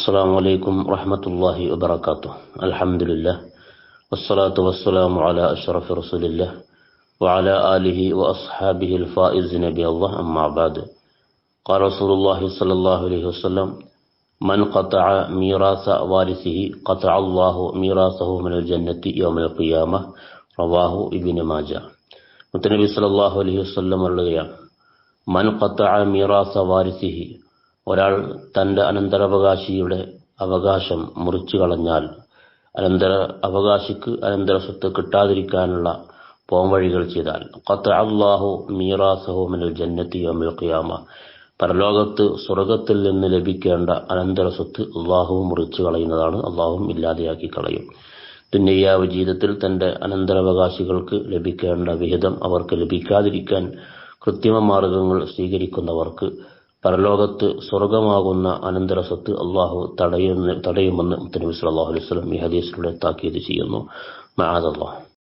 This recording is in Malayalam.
السلام عليكم ورحمة الله وبركاته الحمد لله والصلاة والسلام على أشرف رسول الله وعلى آله وأصحابه الفائزين بالله أما بعد قال رسول الله صلى الله عليه وسلم من قطع ميراث وارثه قطع الله ميراثه من الجنة يوم القيامة رواه ابن ماجه മുത്തനബി സല്ലല്ലാഹു അലൈഹി വസല്ലം പറയുകയാണ് മൻ ഖത്തഅ മീറാസ വാരിസിഹി ഒരാൾ തന്റെ അനന്തരാവകാശിയുടെ അവകാശം മുറിച്ചു കളഞ്ഞാൽ അനന്തര അവകാശിക്ക് അനന്തര സ്വത്ത് കിട്ടാതിരിക്കാനുള്ള പോംവഴികൾ ചെയ്താൽ. ഖത്തഅ അല്ലാഹു മീറാസഹു മിനൽ ജന്നത്തി ഖിയാമ. പരലോകത്ത് സ്വർഗത്തിൽ നിന്ന് ലഭിക്കേണ്ട അനന്തര സ്വത്ത് അള്ളാഹു മുറിച്ചു കളയുന്നതാണ്. അള്ളാഹും ഇല്ലാതെയാക്കി കളയും. ദുന്യയാവ് ജീവിതത്തിൽ തന്റെ അനന്തരാവകാശികൾക്ക് ലഭിക്കേണ്ട വിഹിതം അവർക്ക് ലഭിക്കാതിരിക്കാൻ കൃത്രിമ മാർഗങ്ങൾ സ്വീകരിക്കുന്നവർക്ക് പരലോകത്ത് സ്വർഗമാകുന്ന അനന്തര സ്വത്ത് അള്ളാഹു തടയുന്ന തടയുമെന്ന് മുത്തനബി സല്ലാഹു അലൈഹി വസല്ലം ഈ ഹദീസിലൂടെ താക്കീത് ചെയ്യുന്നു. മആദല്ലാഹ്